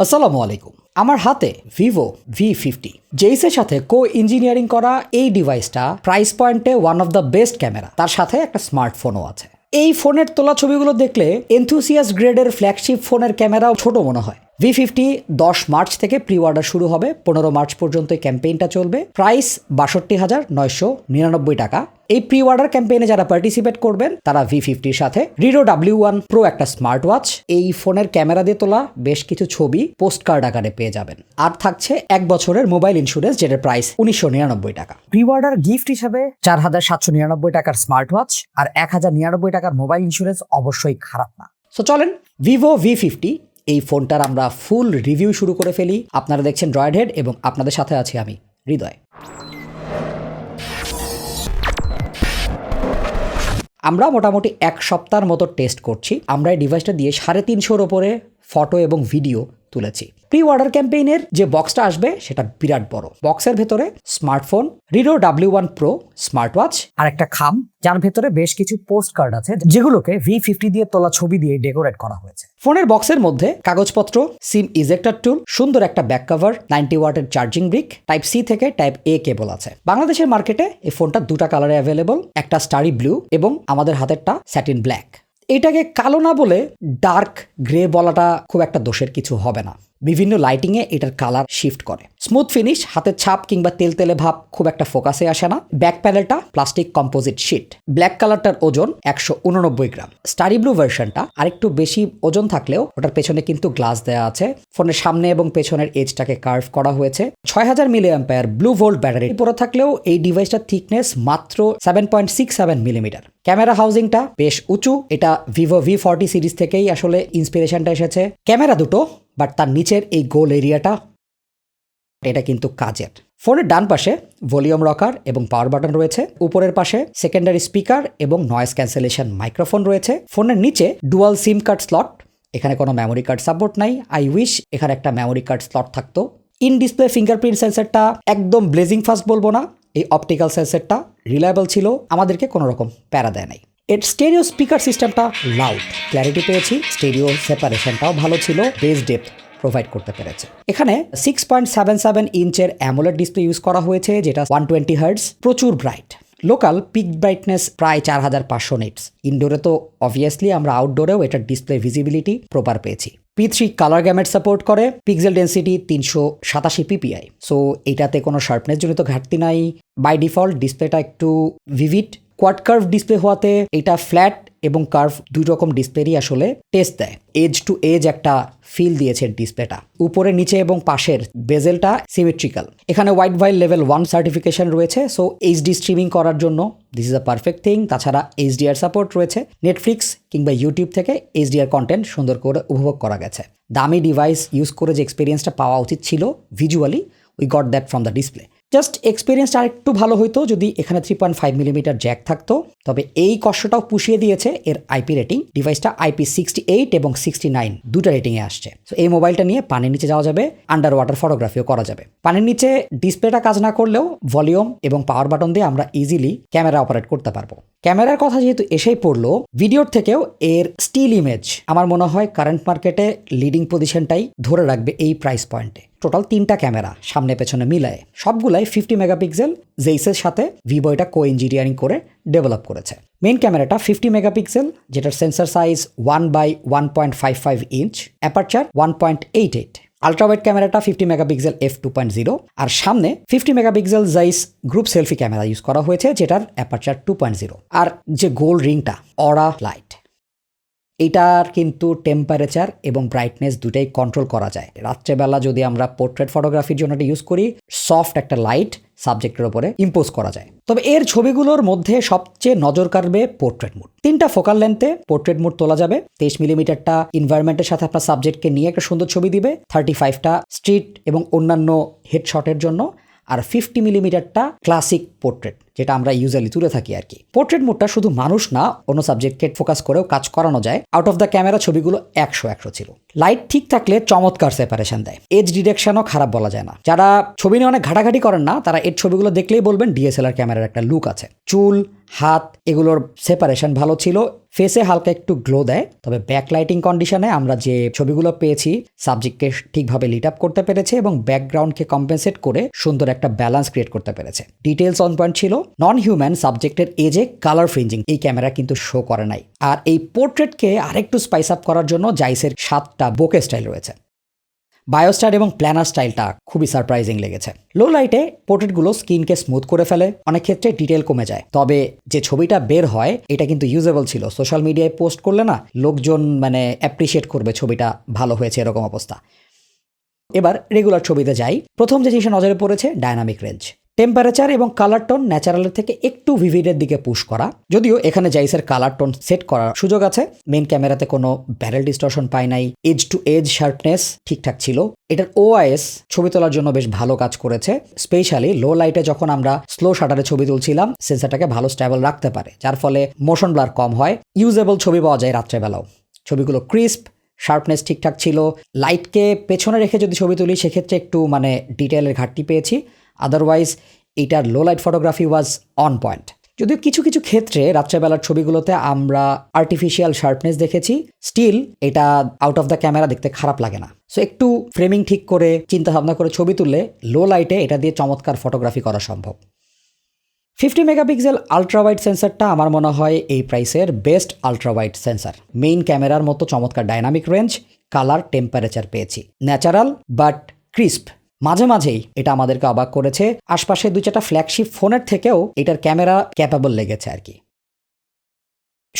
আসসালামু আলাইকুম। আমার হাতে ভিভো ভি ফিফটি জেইসের সাথে কো ইঞ্জিনিয়ারিং করা এই ডিভাইসটা প্রাইস পয়েন্টে one of the best camera তার সাথে একটা স্মার্টফোনও আছে। এই ফোনের তোলা ছবিগুলো দেখলে এনথুসিয়াস গ্রেডের ফ্ল্যাগশিপ ফোনের ক্যামেরাও ছোট মনে হয়। ভি ফিফটি দশ মার্চ থেকে প্রি অর্ডার শুরু হবে। পনেরো মার্চ পর্যন্ত এই ক্যাম্পেইনটা চলবে। প্রাইস বাষট্টি হাজার নয়শো নিরানব্বই টাকা। এই প্রি অর্ডার ক্যাম্পেইনে যারা পার্টিসিপেট করবেন তারা ভি ফিফটির সাথে রিডো ডাব্লিউ ওয়ান প্রো একটা স্মার্ট ওয়াচ এই ফোনের ক্যামেরা দিয়ে তোলা বেশ কিছু ছবি পোস্ট কার্ড আকারে পেয়ে যাবেন। আর থাকছে এক বছরের মোবাইল ইন্স্যুরেন্স যেটার প্রাইস উনিশশো নিরানব্বই টাকা। প্রি অর্ডার গিফট হিসাবে চার হাজার সাতশো নিরানব্বই টাকার স্মার্ট ওয়াচ আর এক হাজার নিরানব্বই টাকার মোবাইল ইন্স্যুরেন্স অবশ্যই খারাপ না। সো চলেন ভিভো ভি ফিফটি এই ফোনটার আমরা ফুল রিভিউ শুরু করে ফেলি। আপনারা দেখছেন ড্রয়েড হেড এবং আপনাদের সাথে আছি আমি, হৃদয়। আমরা মোটামুটি এক সপ্তাহের মতো টেস্ট করছি। আমরা এই ডিভাইসটা দিয়ে সাড়ে তিনশোর ওপরে ফটো এবং ভিডিও তুলেছি। প্রি অর্ডার ক্যাম্পেইনের যে বক্সটা আসবে, সেটা বিরাট বড়। বক্সের ভেতরে smartphone রিডো W one pro smart watch আর একটা খাম, যার ভেতরে বেশ কিছু পোস্ট কার্ড আছে, যেগুলোকে ভি ফিফটি দিয়ে তোলা ছবি দিয়ে ডেকোরেট করা হয়েছে। ফোনের বক্সের মধ্যে কাগজপত্র সিম ইজেক্টার টুল সুন্দর একটা ব্যাক কভার নাইনটি ওয়াটের চার্জিং ব্রিক টাইপ সি থেকে টাইপ এ কেবল আছে। বাংলাদেশের মার্কেটে এই ফোনটা দুটা কালারে অ্যাভেলেবল একটা স্টারি ব্লু এবং আমাদের হাতেরটা স্যাটিন ব্ল্যাক এটাকে কালো না বলে ডার্ক গ্রে বলাটা খুব একটা দোষের কিছু হবে না। বিভিন্ন লাইটিংয়ে এটার কালার শিফট করে। স্মুথ ফিনিশ হাতের ছাপ কিংবা তেলতেলে ভাব খুব একটা ফোকাসে আসে না। ব্যাক প্যানেলটা প্লাস্টিক কম্পোজিট শিট ব্ল্যাক কালারটার ওজন একশো উননব্বই গ্রাম। স্টারি ব্লু ভার্সনটা আরেকটু বেশি ওজন থাকলেও ওটার পেছনে কিন্তু গ্লাস দেওয়া আছে। ফোনের সামনে এবং পেছনের এজটাকে কার্ভ করা হয়েছে। ছয় হাজার milli ampere blue volt battery পরে থাকলেও এই ডিভাইসটার থিকনেস মাত্র seven point six seven millimetre camera হাউজিংটা বেশ উঁচু। এটা ভিভো ভি ফর্টি সিরিজ থেকেই আসলে ইন্সপিরেশনটা এসেছে। ক্যামেরা দুটো বাট তার নিচের এই গোল এরিয়াটা, এটা কিন্তু কাজের। ফোনের ডান পাশে ভলিউম রকার এবং পাওয়ার বাটন রয়েছে। উপরের পাশে সেকেন্ডারি স্পিকার এবং নয়েজ ক্যান্সেলেশন মাইক্রোফোন রয়েছে। ফোনের নিচে ডুয়াল সিম কার্ড স্লট এখানে কোনো মেমোরি কার্ড সাপোর্ট নাই। আই উইশ এখানে একটা মেমোরি কার্ড স্লট থাকতো। ইন ডিসপ্লে ফিঙ্গারপ্রিন্ট সেন্সারটা একদম ব্লেজিং ফাস্ট বলব না। এই অপটিক্যাল সেন্সারটা রিলায়েবল ছিল। আমাদেরকে কোনো রকম প্যারা দেয় নাই। এর স্টেরিও স্পিকার সিস্টেমটা লাউড ক্ল্যারিটি পেয়েছি, স্টেরিও সেপারেশনটাও ভালো ছিল বেস ডেপথ প্রোভাইড করতে পেরেছে। এখানে সিক্স পয়েন্ট সেভেন সেভেন ইঞ্চের অ্যামোলেড ডিসপ্লে ইউজ করা হয়েছে, যেটা ওয়ান টোয়েন্টি হার্টস প্রচুর ব্রাইট লোকাল পিক ব্রাইটনেস প্রায় চার হাজার পাঁচশো নিটস ইনডোরে তো অবভিয়াসলি আমরা আউটডোরেও এটার ডিসপ্লে ভিজিবিলিটি প্রপার পেয়েছি। P three colour gamut support করে পিক্সেল ডেন্সিটি তিনশো সাতাশি পিপিআই সো এটাতে কোনো শার্পনেস জনিত ঘাটতি নাই। বাই ডিফল্ট ডিসপ্লেটা একটু ভিভিড কোয়াড কার্ভ ডিসপ্লে হওয়াতে এটা ফ্ল্যাট এবং কার্ভ দুই রকম ডিসপ্লেরই আসলে টেস্ট দেয়। এজ টু এজ একটা ফিল দিয়েছে ডিসপ্লেটা উপরে, নিচে এবং পাশের বেজেলটা সিমেট্রিক্যাল এখানে Widevine level one certification রয়েছে সো এইচডি স্ট্রিমিং করার জন্য this is a perfect thing তাছাড়া এইচডিআর সাপোর্ট রয়েছে নেটফ্লিক্স কিংবা ইউটিউব থেকে এইচডিআর কন্টেন্ট সুন্দর করে উপভোগ করা গেছে। দামি ডিভাইস ইউজ করে যে এক্সপিরিয়েন্সটা পাওয়া উচিত ছিল visually we got that from the display just এক্সপিরিয়েন্সটা আরেকটু ভালো হতো যদি এখানে three point five millimetre jack থাকতো। তবে এই কষ্টটাও পুষিয়ে দিয়েছে এর আইপি রেটিং ডিভাইসটা আইপি সিক্সটি এইট এবং সিক্সটি নাইন দুটো রেটিংয়ে আসছে। তো এই মোবাইলটা নিয়ে পানির নিচে যাওয়া যাবে আন্ডার ওয়াটার ফটোগ্রাফিও করা যাবে। পানির নিচে ডিসপ্লেটা কাজ না করলেও ভলিউম এবং পাওয়ার বাটন দিয়ে আমরা ইজিলি ক্যামেরা অপারেট করতে পারব। ক্যামেরার কথা যেহেতু এসেই পড়ল ভিডিওর থেকেও এর স্টিল ইমেজ আমার মনে হয় কারেন্ট মার্কেটে লিডিং পজিশনটাই ধরে রাখবে এই প্রাইস পয়েন্টে টোটাল তিনটা ক্যামেরা সামনে পেছনে মিলায়। সবগুলাই ফিফটি মেগাপিক্সেল জেইসের সাথে ভিভো এটা কো ইঞ্জিনিয়ারিং করে ডেভেলপ করেছে। মেইন ক্যামেরাটা ফিফটি মেগাপিক্সেল, যেটার sensor size one by one point five five inch aperture one point eight eight ultrawide ক্যামেরাটা fifty megapixel F two point zero আর সামনে fifty megapixel Zeiss group selfie camera use করা হয়েছে, যেটার aperture two point zero আর যে গোল রিংটা অরা light এটার কিন্তু টেম্পারেচার এবং ব্রাইটনেস দুটাই কন্ট্রোল করা যায়। রাত্রেবেলা যদি আমরা পোর্ট্রেট ফটোগ্রাফির জন্য ইউজ করি সফট একটা লাইট সাবজেক্টের ওপরে ইম্পোজ করা যায়। তবে এর ছবিগুলোর মধ্যে সবচেয়ে নজর কাড়বে পোর্ট্রেট মুড তিনটা ফোকাল লেন্থে পোর্ট্রেট মুড তোলা যাবে। তেইশ মিলিমিটারটা ইনভায়রনমেন্টের সাথে আপনার সাবজেক্টকে নিয়ে একটা সুন্দর ছবি দিবে। থার্টি ফাইভটা স্ট্রিট এবং অন্যান্য হেডশটের জন্য। আর ফিফটি মিলিমিটারটা ক্লাসিক পোর্ট্রেট যেটা আমরা ইউজুয়ালি তুলে থাকি আর কি। পোর্ট্রেট মোডটা শুধু মানুষ না, অন্য সাবজেক্টকে ফোকাস করেও কাজ করানো যায়। আউট অফ দ্য ক্যামেরা ছবিগুলো একশো একশো ছিল। লাইট ঠিক থাকলে চমৎকার সেপারেশন দেয়। এজ ডিরেকশনও খারাপ বলা যায় না। যারা ছবি নিয়ে অনেক ঘাটাঘাটি করেন না, তারা এর ছবিগুলো দেখলেই বলবেন ডিএসএলআর ক্যামেরার একটা লুক আছে। চুল, হাত এগুলোর সেপারেশন ভালো ছিল। ফেসে হালকা একটু গ্লো দেয়। তবে ব্যাক লাইটিং কন্ডিশনে আমরা যে ছবিগুলো পেয়েছি সাবজেক্টকে ঠিকভাবে লিট আপ করতে পেরেছে এবং ব্যাকগ্রাউন্ডকে কম্পেনসেট করে সুন্দর একটা ব্যালেন্স ক্রিয়েট করতে পেরেছে। ডিটেলস অন পয়েন্ট ছিল। নন হিউম্যান সাবজেক্টের এজে কালার ফ্রিঞ্জিং এই ক্যামেরা কিন্তু শো করে নাই। আর এই পোর্ট্রেটকে আরেকটু স্পাইস আপ করার জন্য জাইসের সাতটা বোকে স্টাইল রয়েছে। বায়োস্টার এবং প্ল্যানার স্টাইলটা খুবই সারপ্রাইজিং লেগেছে। লো লাইটে পোর্ট্রেটগুলো স্কিনকে স্মুথ করে ফেলে, অনেক ক্ষেত্রে ডিটেল কমে যায়। তবে যে ছবিটা বের হয়, এটা কিন্তু ইউজেবল ছিল। সোশ্যাল মিডিয়ায় পোস্ট করলে না, লোকজন মানে অ্যাপ্রিসিয়েট করবে ছবিটা, ভালো হয়েছে এরকম অবস্থা। এবার রেগুলার ছবিতে যাই। প্রথম যে জিনিসটা নজরে পড়েছে ডায়নামিক রেঞ্জ টেম্পারেচার এবং কালার টোন ন্যাচারালের থেকে একটু ভিভিডের দিকে পুশ করা। যদিও এখানে জাইসের কালার টোন সেট করার সুযোগ আছে। মেন ক্যামেরাতে কোনো ব্যারেল ডিস্টর্শন পায় নাই। এজ টু এজ শার্পনেস ঠিকঠাক ছিল। এটার ওআইএস ছবি তোলার জন্য বেশ ভালো কাজ করেছে। স্পেশালি লো লাইটে যখন আমরা স্লো শাটারে ছবি তুলছিলাম, সেন্সারটাকে ভালো স্ট্যাবল রাখতে পারে। যার ফলে মোশন ব্লার কম হয়। ইউজেবল ছবি পাওয়া যায় রাত্রেবেলাও। ছবিগুলো ক্রিস্প শার্পনেস ঠিকঠাক ছিল। লাইটকে পেছনে রেখে যদি ছবি তুলি, সেক্ষেত্রে একটু মানে ডিটেলের ঘাটতি পেয়েছি। আদারওয়াইজ এটার low light photography was on point যদিও কিছু কিছু ক্ষেত্রে রাত্রেবেলার ছবিগুলোতে আমরা আর্টিফিশিয়াল শার্পনেস দেখেছি স্টিল এটা আউট অফ দ্য ক্যামেরা দেখতে খারাপ লাগে না। সো একটু ফ্রেমিং ঠিক করে চিন্তা ভাবনা করে ছবি তুললে লো লাইটে এটা দিয়ে চমৎকার ফটোগ্রাফি করা সম্ভব। ফিফটি মেগাপিক্সেল আলট্রাওয়াইড সেন্সারটা আমার মনে হয় এই প্রাইসের বেস্ট আলট্রাওয়াইড সেন্সার মেইন ক্যামেরার মতো চমৎকার ডাইনামিক রেঞ্জ কালার টেম্পারেচার পেয়েছি। ন্যাচারাল বাট ক্রিস্প মাঝে মাঝেই এটা আমাদেরকে অবাক করেছে। আশপাশে দুই চারটা ফ্ল্যাগশিপ ফোনের থেকেও এটার ক্যামেরা ক্যাপাবল লেগেছে আর কি।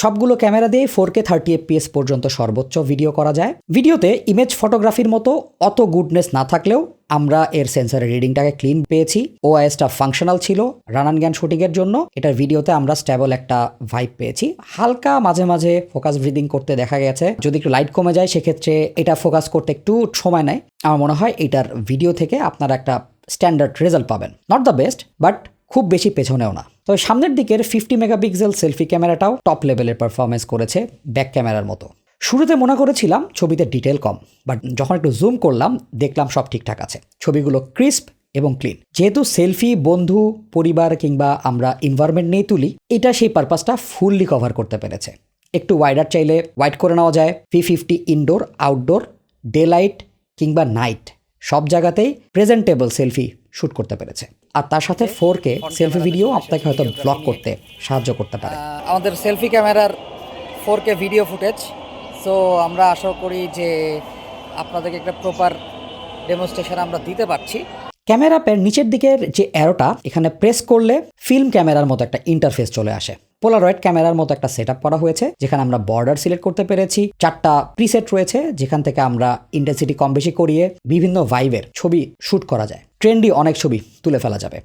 সবগুলো ক্যামেরা দিয়ে ফোর কে থার্টি এফপিএস পর্যন্ত সর্বোচ্চ ভিডিও করা যায়। ভিডিওতে ইমেজ ফটোগ্রাফির মতো অত গুডনেস না থাকলেও আমরা এর সেন্সারের রিডিংটাকে ক্লিন পেয়েছি। ওআইএসটা ফাংশনাল ছিল রানান জ্ঞান শুটিংয়ের জন্য। এটার ভিডিওতে আমরা স্ট্যাবল একটা ভাইব পেয়েছি। হালকা মাঝে মাঝে ফোকাস ব্রিদিং করতে দেখা গেছে। যদি একটু লাইট কমে যায়, সেক্ষেত্রে এটা ফোকাস করতে একটু সময় নেয়। আমার মনে হয় এটার ভিডিও থেকে আপনারা একটা স্ট্যান্ডার্ড রেজাল্ট পাবেন। নট দ্য বেস্ট বাট খুব বেশি পেছনেও না। তবে সামনের দিকের ফিফটি মেগাপিক্সেল সেলফি ক্যামেরাটাও টপ লেভেলের পারফরমেন্স করেছে ব্যাক ক্যামেরার মতো। শুরুতে মনে করেছিলাম ছবিতে ডিটেল কম বাট যখন একটু জুম করলাম, দেখলাম সব ঠিকঠাক আছে। ছবিগুলো ক্রিস্প এবং ক্লিন যেহেতু সেলফি বন্ধু, পরিবার কিংবা আমরা এনভায়রনমেন্ট নিয়ে তুলি, এটা সেই পারপাসটা ফুললি কভার করতে পেরেছে। একটু ওয়াইডার চাইলে ওয়াইড করে নেওয়া যায়। ফি fifty indoor outdoor day light কিংবা নাইট সব জায়গাতেই প্রেজেন্টেবল সেলফি শ্যুট করতে পেরেছে। আর তার সাথে ফোর কে সেলফি ভিডিও আপনাকে হয়তো ব্লক করতে সাহায্য করতে পারে। আমাদের সেলফি ক্যামেরার four K video footage so আমরা আশা করি যে আপনাদেরকে একটা প্রপার ডেমনস্ট্রেশন আমরা দিতে পারছি। ক্যামেরা নিচের দিকের যে অ্যারোটা এখানে প্রেস করলে ফিল্ম ক্যামেরার মতো একটা ইন্টারফেস চলে আসে। পোলারয়েড ক্যামেরার মতো একটা সেট করা হয়েছে, যেখানে আমরা বর্ডার সিলেক্ট করতে পেরেছি। চারটা প্রিসেট রয়েছে, যেখান থেকে আমরা ইন্টেন্সিটি কম বেশি করিয়ে বিভিন্ন ভাইবের ছবি শ্যুট করা যায়। ট্রেন্ডি অনেক ছবি তুলে ফেলা যাবে।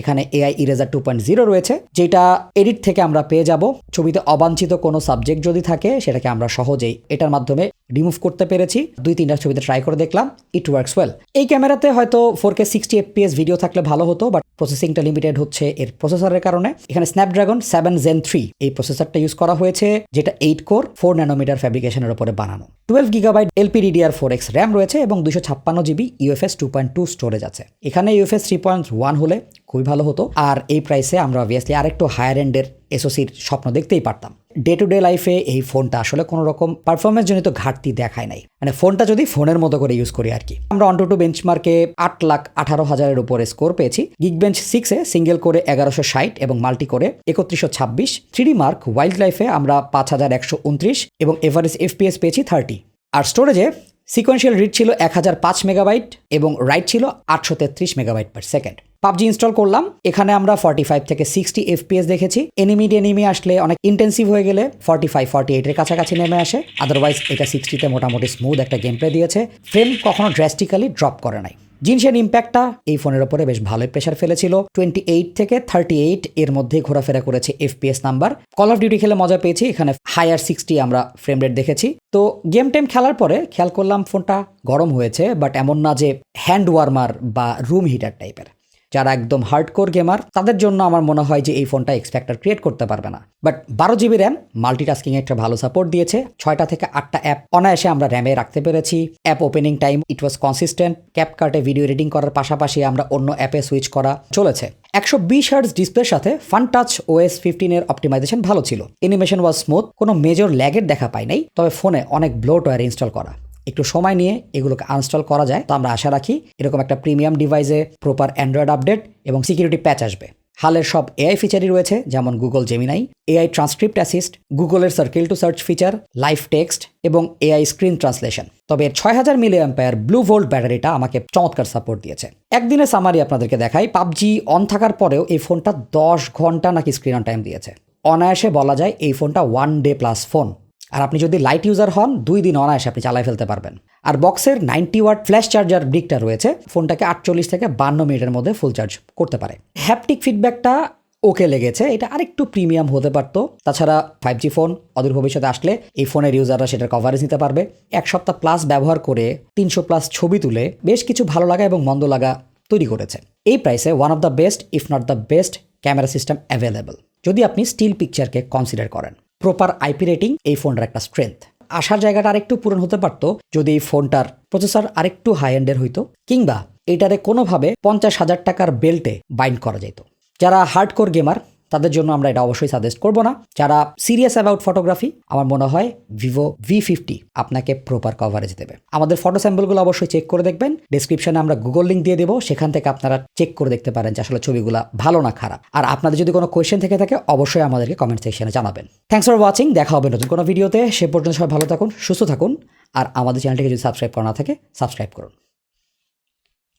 এখানে AI eraser two point zero রয়েছে, যেটা এডিট থেকে আমরা পেয়ে যাব। ছবিতে অবাঞ্ছিত কোনো সাবজেক্ট যদি থাকে, সেটাকে আমরা সহজেই এটার মাধ্যমে রিমুভ করতে পেরেছি। দুই, তিনটা ছবিতে ট্রাই করে দেখলাম ইট ওয়ার্কস ওয়েল এই ক্যামেরাতে হয়তো four K sixty FPS video থাকলে ভালো হতো বাট প্রসেসিংটা লিমিটেড হচ্ছে এর প্রসেসরের কারণে। এখানে স্ন্যাপড্রাগন সেভেন জেন থ্রি এই প্রসেসরটা ইউজ করা হয়েছে, যেটা এইট কোর ফোর ন্যানোমিটার ফ্যাব্রিকেশনের উপরে বানানো। Twelve gigabyte LPDDR four X RAM রয়েছে এবং দুশো ছাপ্পান্ন GB UFS two point two storage আছে। এখানে ইউএফএস থ্রি পয়েন্ট ওয়ান হলে খুবই ভালো হতো। আর এই প্রাইসে আমরা অবভিয়াসলি আরেকটু হায়ার এন্ডের এসওসির স্বপ্ন দেখতেই পারতাম। ডে টু ডে লাইফে এই ফোনটা আসলে কোনো রকম পারফরমেন্স জনিত ঘাটতি দেখায় নাই। মানে ফোনটা যদি ফোনের মতো করে ইউজ করি আর কি আমরা অন টু বেঞ্চমার্কে আট লাখ আঠারো হাজারের উপরে স্কোর পেয়েছি। গিগ বেঞ্চ সিক্সে সিঙ্গেল করে এগারোশো ষাট এবং মাল্টি করে একত্রিশশো ছাব্বিশ। থ্রিডি মার্ক ওয়াইল্ড লাইফে আমরা পাঁচ হাজার একশো উনত্রিশ এবং এভারেজ এফপিএস পেয়েছি থার্টি আর স্টোরেজে সিকোয়েন্সিয়াল রিড ছিল এক হাজার পাঁচ মেগাবাইট এবং রাইট ছিল আটশো তেত্রিশ megabyte per second PUBG install করলাম, এখানে আমরা ফর্টি ফাইভ থেকে সিক্সটি এফপিএস দেখেছি। এনিমি এনিমি আসলে অনেক ইন্টেন্সিভ হয়ে গেলে ফর্টি ফাইভ ফর্টি এইটের কাছাকাছি নেমে আসে। আদারওয়াইজ এটা সিক্সটিতে মোটামুটি স্মুথ একটা গেম প্লে দিয়েছে। ফ্রেম কখনো ড্রাস্টিক্যালি ড্রপ করে নাই। জিনসের ইম্প্যাক্টটা এই ফোনের ওপরে বেশ ভালোই প্রেশার ফেলেছিল। টোয়েন্টি এইট থেকে থার্টি এইট এর মধ্যে ঘোরাফেরা করেছে FPS number. Call of Duty খেলে মজা পেয়েছি, এখানে হায়ার সিক্সটি আমরা ফ্রেম রেট দেখেছি। তো গেম টেম খেলার পরে খেয়াল করলাম ফোনটা গরম হয়েছে বাট এমন না যে হ্যান্ড ওয়ার্মার বা রুম হিটার টাইপের যারা একদম হার্ডকোর গেমার তাদের জন্য আমার মনে হয় যে এই ফোনটা এক্সপেক্টার ক্রিয়েট করতে পারবে না। বাট বারো জিবি র্যাম মাল্টিটাস্কিং একটা ভালো সাপোর্ট দিয়েছে। ছয়টা থেকে আটটা অ্যাপ অনায়াসে আমরা র্যামে রাখতে পেরেছি। App opening time it was consistent ক্যাপকার্টে video editing করার পাশাপাশি আমরা অন্য অ্যাপে সুইচ করা চলেছে। একশো বিশ হার্টস ডিসপ্লের সাথে ফান টাচ ওএস ফিফটিনের অপটিমাইজেশন ভালো ছিল। অ্যানিমেশন ওয়াজ স্মুথ কোনো মেজর ল্যাগের দেখা পাই নাই, তবে ফোনে অনেক ব্লোটওয়্যার ইনস্টল করা। একটু সময় নিয়ে এগুলোকে আনস্টল করা যায়। তো আমরা আশা রাখি এরকম একটা প্রিমিয়াম ডিভাইসে প্রপার অ্যান্ড্রয়েড আপডেট এবং সিকিউরিটি প্যাচ আসবে। হালের সব এআই ফিচারই রয়েছে, যেমন Google Gemini AI transcript assist গুগলের circle to search feature live text এবং এআই স্ক্রিন ট্রান্সলেশন তবে ছয় হাজার মিলি অ্যাম্পায়ার ব্লু ভোল্ট ব্যাটারিটা আমাকে চমৎকার সাপোর্ট দিয়েছে। একদিনে সামারি আপনাদেরকে দেখাই, পাবজি অন থাকার পরেও এই ফোনটা দশ ঘণ্টা নাকি স্ক্রিন অন টাইম দিয়েছে। অনায়াসে বলা যায় এই ফোনটা ওয়ান ডে প্লাস ফোন আর আপনি যদি লাইট ইউজার হন, দুই দিন অনায়াসে আপনি চালাই ফেলতে পারবেন। আর বক্সের নাইনটি ওয়াট ফ্ল্যাশ চার্জার ব্রিকটা রয়েছে, ফোনটাকে আটচল্লিশ থেকে বান্ন মিনিটের মধ্যে ফুল চার্জ করতে পারে। হ্যাপটিক ফিডব্যাকটা ওকে লেগেছে, এটা আরেকটু প্রিমিয়াম হতে পারতো। তাছাড়া ফাইভ জি ফোন অদূর ভবিষ্যতে আসলে এই ফোনের ইউজাররা সেটার কভারেজ নিতে পারবে। এক সপ্তাহ প্লাস ব্যবহার করে তিনশো প্লাস ছবি তুলে বেশ কিছু ভালো লাগা এবং মন্দ লাগা তৈরি করেছে। এই প্রাইসে one of the best if not the best camera system available যদি আপনি স্টিল পিকচারকে কনসিডার করেন। প্রপার আইপি রেটিং এই ফোনটার একটা স্ট্রেংথ আসার জায়গাটা আরেকটু পূরণ হতে পারতো, যদি এই ফোনটার প্রসেসর আরেকটু হাই এন্ডের হইতো, কিংবা এটারে কোনোভাবে পঞ্চাশ হাজার টাকার বেল্টে বাইন্ড করা যেত যারা হার্ডকোর গেমার তাদের জন্য আমরা এটা অবশ্যই সাজেস্ট করব না। যারা সিরিয়াস অ্যাবাউট ফটোগ্রাফি আমার মনে হয় ভিভো ভি ফিফটি আপনাকে প্রপার কভারেজ দেবে। আমাদের ফটো স্যাম্পলগুলো অবশ্যই চেক করে দেখবেন। ডিসক্রিপশনে আমরা গুগল লিঙ্ক দিয়ে দেবো। সেখান থেকে আপনারা চেক করে দেখতে পারেন যে আসলে ছবিগুলো ভালো না খারাপ। আর আপনাদের যদি কোনো কোয়েশ্চেন থেকে থাকে, অবশ্যই আমাদেরকে কমেন্ট সেকশনে জানাবেন। থ্যাংকস ফর ওয়াচিং দেখা হবে নতুন কোনো ভিডিওতে সে পর্যন্ত সবাই ভালো থাকুন, সুস্থ থাকুন। আর আমাদের চ্যানেলটিকে যদি সাবস্ক্রাইব করা না থাকে সাবস্ক্রাইব করুন।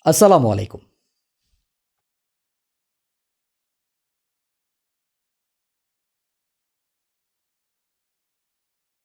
আসসালামু আলাইকুম।